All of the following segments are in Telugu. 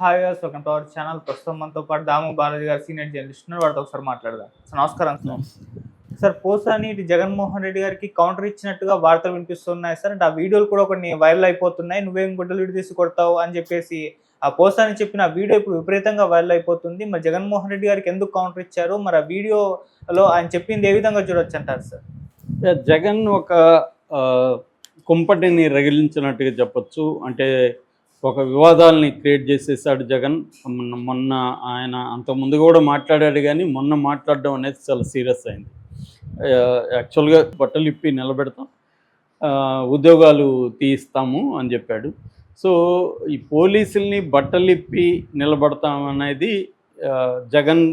హాయ్ గారు వెల్కమ్ టు అవర్ ఛానల్. ప్రస్తుతం మనతో పాటు దాము బాలాజీ గారు సీనియర్ జర్నలిస్ట్ ఉన్నారు. వాడితో ఒకసారి మాట్లాడదాం. సార్ నమస్కారం సార్. సార్ పోసాని ఇటు జగన్మోహన్ రెడ్డి గారికి కౌంటర్ ఇచ్చినట్టుగా వార్తలు వినిపిస్తున్నాయి సార్. అంటే ఆ వీడియోలు కూడా కొన్ని వైరల్ అయిపోతున్నాయి. నువ్వేం గుడ్డలు విడి తీసి కొడతావు అని చెప్పేసి ఆ పోసాని చెప్పిన ఆ వీడియో ఇప్పుడు విపరీతంగా వైరల్ అయిపోతుంది. మరి జగన్మోహన్ రెడ్డి గారికి ఎందుకు కౌంటర్ ఇచ్చారు? మరి ఆ వీడియోలో ఆయన చెప్పింది ఏ విధంగా చూడొచ్చు అంటారు సార్? జగన్ ఒక కుంపటిని రగిలించినట్టుగా చెప్పొచ్చు. అంటే ఒక వివాదాలని క్రియేట్ చేసేసాడు జగన్. మొన్న మొన్న ఆయన అంతకుముందు కూడా మాట్లాడాడు కానీ మొన్న మాట్లాడడం అనేది చాలా సీరియస్ అయింది. యాక్చువల్గా బట్టలు ఇప్పి నిలబెడతాం. ఉద్యోగాలు తీయిస్తాము అని చెప్పాడు. సో ఈ పోలీసుల్ని బట్టలు ఇప్పి అనేది జగన్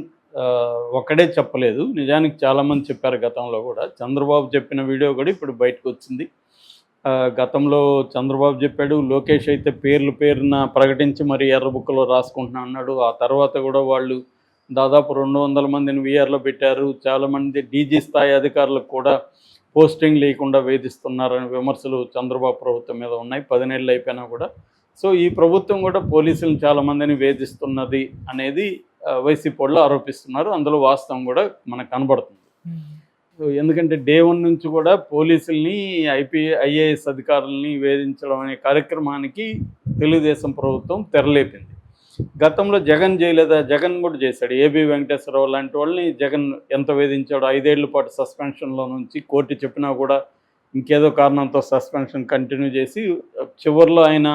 ఒక్కడే చెప్పలేదు. నిజానికి చాలామంది చెప్పారు గతంలో కూడా. చంద్రబాబు చెప్పిన వీడియో కూడా ఇప్పుడు బయటకు వచ్చింది. గతంలో చంద్రబాబు చెప్పాడు లోకేష్ అయితే పేర్లు పేరున ప్రకటించి మరి ఎర్ర బుక్కలో రాసుకుంటున్నా అన్నాడు. ఆ తర్వాత కూడా వాళ్ళు దాదాపు రెండు వందల మందిని వీఆర్లో పెట్టారు. చాలామంది డీజీ స్థాయి అధికారులకు కూడా పోస్టింగ్ లేకుండా వేధిస్తున్నారని విమర్శలు చంద్రబాబు ప్రభుత్వం మీద ఉన్నాయి. పదినేళ్ళు అయిపోయినా కూడా. సో ఈ ప్రభుత్వం కూడా పోలీసులను చాలామందిని వేధిస్తున్నది అనేది వైసీపీ వాళ్ళు ఆరోపిస్తున్నారు. అందులో వాస్తవం కూడా మనకు కనబడుతుంది. ఎందుకంటే డే వన్ నుంచి కూడా పోలీసుల్ని ఐపీ ఐఏఎస్ అధికారుల్ని వేధించడం అనే కార్యక్రమానికి తెలుగుదేశం ప్రభుత్వం తెరలేపింది. గతంలో జగన్ చేయలేదా? జగన్ కూడా చేశాడు. ఏబి వెంకటేశ్వరరావు లాంటి వాళ్ళని జగన్ ఎంత వేధించాడో ఐదేళ్ళ పాటు సస్పెన్షన్లో నుంచి కోర్టు చెప్పినా కూడా ఇంకేదో కారణంతో సస్పెన్షన్ కంటిన్యూ చేసి చివరిలో ఆయన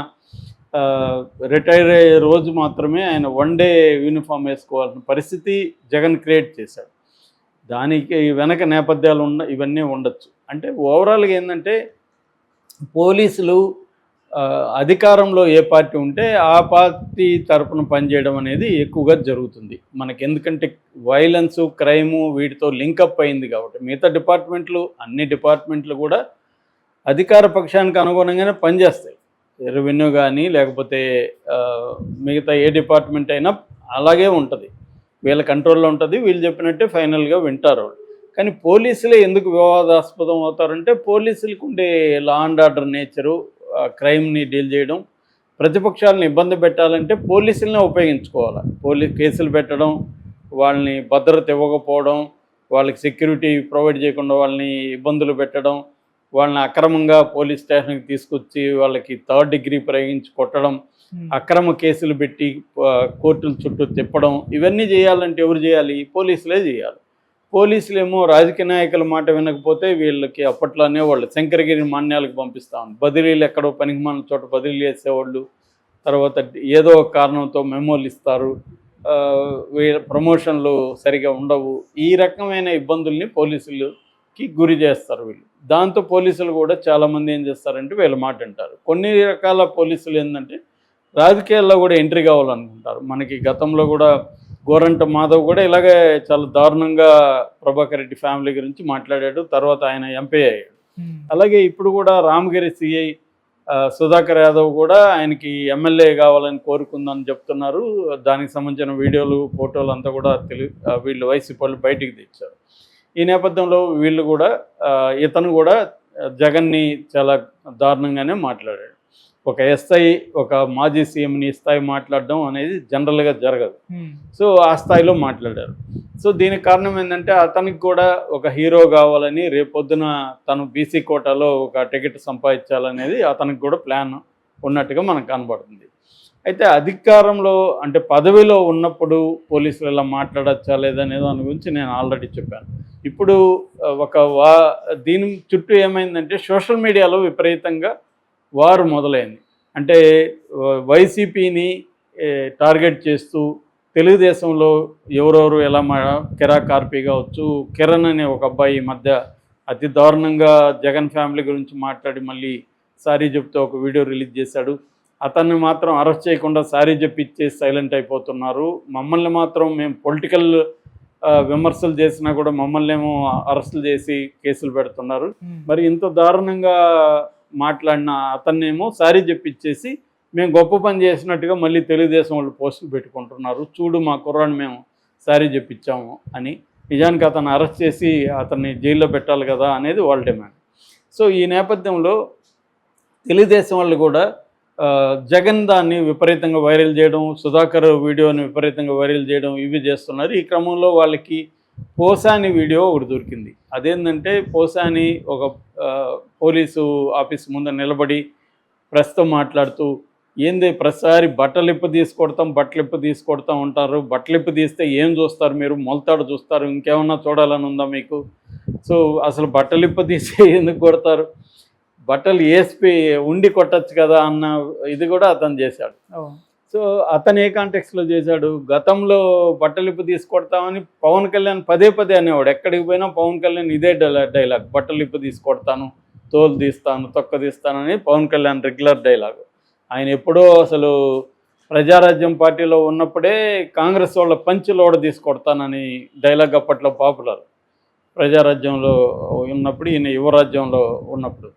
రిటైర్ అయ్యే రోజు మాత్రమే ఆయన వన్ డే యూనిఫామ్ వేసుకోవాల్సిన పరిస్థితి జగన్ క్రియేట్ చేశాడు. దానికి వెనక నేపథ్యాలు ఉన్న ఇవన్నీ ఉండొచ్చు. అంటే ఓవరాల్గా ఏంటంటే పోలీసులు అధికారంలో ఏ పార్టీ ఉంటే ఆ పార్టీ తరపున పనిచేయడం అనేది ఎక్కువగా జరుగుతుంది. మనకి ఎందుకంటే వైలెన్స్ క్రైము వీటితో లింకప్ అయింది కాబట్టి మిగతా డిపార్ట్మెంట్లు అన్ని డిపార్ట్మెంట్లు కూడా అధికార పక్షానికి అనుగుణంగానే పనిచేస్తాయి. రెవెన్యూ కానీ లేకపోతే మిగతా ఏ డిపార్ట్మెంట్ అయినా అలాగే ఉంటుంది. వీళ్ళ కంట్రోల్లో ఉంటుంది వీళ్ళు చెప్పినట్టే ఫైనల్గా వింటారు కానీ పోలీసులే ఎందుకు వివాదాస్పదం అవుతారంటే పోలీసులకు ఉండే లా అండ్ ఆర్డర్ నేచరు క్రైమ్ని డీల్ చేయడం ప్రతిపక్షాలను ఇబ్బంది పెట్టాలంటే పోలీసులనే ఉపయోగించుకోవాలి. పోలీ కేసులు పెట్టడం వాళ్ళని భద్రత ఇవ్వకపోవడం వాళ్ళకి సెక్యూరిటీ ప్రొవైడ్ చేయకుండా వాళ్ళని ఇబ్బందులు పెట్టడం వాళ్ళని అక్రమంగా పోలీస్ స్టేషన్కి తీసుకొచ్చి వాళ్ళకి థర్డ్ డిగ్రీ ప్రయోగించి కొట్టడం Hmm. అక్రమ కేసులు పెట్టి కోర్టుల చుట్టూ తిప్పడం ఇవన్నీ చేయాలంటే ఎవరు చేయాలి? పోలీసులే చేయాలి. పోలీసులేమో రాజకీయ నాయకుల మాట వినకపోతే వీళ్ళకి అప్పట్లోనే వాళ్ళు శంకరగిరి మాన్యాలకు పంపిస్తాం బదిలీలు ఎక్కడో పనికి మన చోట బదిలీ చేసేవాళ్ళు తర్వాత ఏదో ఒక కారణంతో మెమోలు ఇస్తారు వీళ్ళ ప్రమోషన్లు సరిగా ఉండవు. ఈ రకమైన ఇబ్బందుల్ని పోలీసులకి గురి చేస్తారు వీళ్ళు. దాంతో పోలీసులు కూడా చాలామంది ఏం చేస్తారంటే వీళ్ళ మాట వింటారు. కొన్ని రకాల పోలీసులు ఏంటంటే రాజకీయాల్లో కూడా ఎంట్రీ కావాలనుకుంటారు. మనకి గతంలో కూడా గోరంట మాధవ్ కూడా ఇలాగే చాలా దారుణంగా ప్రభాకర్ రెడ్డి ఫ్యామిలీ గురించి మాట్లాడాడు. తర్వాత ఆయన ఎంపీ అయ్యాడు. అలాగే ఇప్పుడు కూడా రామగిరి సిఐ సుధాకర్ యాదవ్ కూడా ఆయనకి ఎమ్మెల్యే కావాలని కోరుకుందని చెప్తున్నారు. దానికి సంబంధించిన వీడియోలు ఫోటోలు అంతా కూడా తెలు వీళ్ళు వైసీపీ వాళ్ళు బయటికి తెచ్చారు. ఈ నేపథ్యంలో వీళ్ళు కూడా ఇతను కూడా జగన్ని చాలా దారుణంగానే మాట్లాడాడు. ఒక ఎస్ఐ ఒక మాజీ సీఎంని స్థాయి మాట్లాడడం అనేది జనరల్గా జరగదు. సో ఆ స్థాయిలో మాట్లాడారు. సో దీనికి కారణం ఏంటంటే అతనికి కూడా ఒక హీరో కావాలని రేపొద్దున తను బీసీ కోటాలో ఒక టికెట్ సంపాదించాలనేది అతనికి కూడా ప్లాన్ ఉన్నట్టుగా మనకు కనబడుతుంది. అయితే అధికారంలో అంటే పదవిలో ఉన్నప్పుడు పోలీసులు ఇలా మాట్లాడచ్చా లేదనే దాని గురించి నేను ఆల్రెడీ చెప్పాను. ఇప్పుడు ఒక వా దీని చుట్టూ ఏమైందంటే సోషల్ మీడియాలో విపరీతంగా వారు మొదలైంది. అంటే వైసీపీని టార్గెట్ చేస్తూ తెలుగుదేశంలో ఎవరెవరు ఎలా మా కిరా కార్పి కావచ్చు కిరణ్ అనే ఒక అబ్బాయి ఈ మధ్య అతి దారుణంగా జగన్ ఫ్యామిలీ గురించి మాట్లాడి మళ్ళీ సారీ చెప్తూ ఒక వీడియో రిలీజ్ చేశాడు. అతన్ని మాత్రం అరెస్ట్ చేయకుండా సారీ చెప్పి ఇచ్చేసి సైలెంట్ అయిపోతున్నారు. మమ్మల్ని మాత్రం మేము పొలిటికల్ విమర్శలు చేసినా కూడా మమ్మల్ని ఏమో అరెస్టులు చేసి కేసులు పెడుతున్నారు. మరి ఇంత దారుణంగా మాట్లాడిన అతన్నేమో సారీ చెప్పిచ్చేసి మేము గొప్ప పని చేసినట్టుగా మళ్ళీ తెలుగుదేశం వాళ్ళు పోస్టులు పెట్టుకుంటున్నారు. చూడు మా కుర్రాన్ని మేము సారీ చెప్పించాము అని. నిజానికి అతను అరెస్ట్ చేసి అతన్ని జైల్లో పెట్టాలి కదా అనేది వాళ్ళ డిమాండ్. సో ఈ నేపథ్యంలో తెలుగుదేశం వాళ్ళు కూడా జగన్ దాన్ని విపరీతంగా వైరల్ చేయడం సుధాకర్ వీడియోని విపరీతంగా వైరల్ చేయడం ఇవి చేస్తున్నారు. ఈ క్రమంలో వాళ్ళకి పోసాని వీడియో ఒకటి దొరికింది. అదేంటంటే పోసాని ఒక పోలీసు ఆఫీస్ ముందు నిలబడి ప్రస్తుతం మాట్లాడుతూ ఏంది ప్రతిసారి బట్టలు ఇప్పు తీసుకొడతాం బట్టలు ఇప్పు తీసుకొడతాం ఉంటారు బట్టలు ఇప్పు తీస్తే ఏం చూస్తారు మీరు? మొలతాడు చూస్తారు. ఇంకేమన్నా చూడాలని ఉందా మీకు? సో అసలు బట్టలు ఇప్పు తీసి ఎందుకు కొడతారు? బట్టలు వేసి ఉండి కొట్టచ్చు కదా అన్న ఇది కూడా అతను చేశాడు. సో అతను ఏ కాంటెక్స్లో చేశాడు? గతంలో బట్టలిప్పు తీసుకొడతామని పవన్ కళ్యాణ్ పదే పదే అనేవాడు. ఎక్కడికి పోయినా పవన్ కళ్యాణ్ ఇదే డైలాగ్ డైలాగ్. బట్టలిప్పు తీసుకొడతాను తోలు తీస్తాను తొక్క తీస్తానని పవన్ కళ్యాణ్ రెగ్యులర్ డైలాగ్. ఆయన ఎప్పుడో అసలు ప్రజారాజ్యం పార్టీలో ఉన్నప్పుడే కాంగ్రెస్ వాళ్ళ పంచులోడ తీసుకొడతానని డైలాగ్ అప్పట్లో పాపులర్ ప్రజారాజ్యంలో ఉన్నప్పుడు ఈయన యువరాజ్యంలో ఉన్నప్పుడు.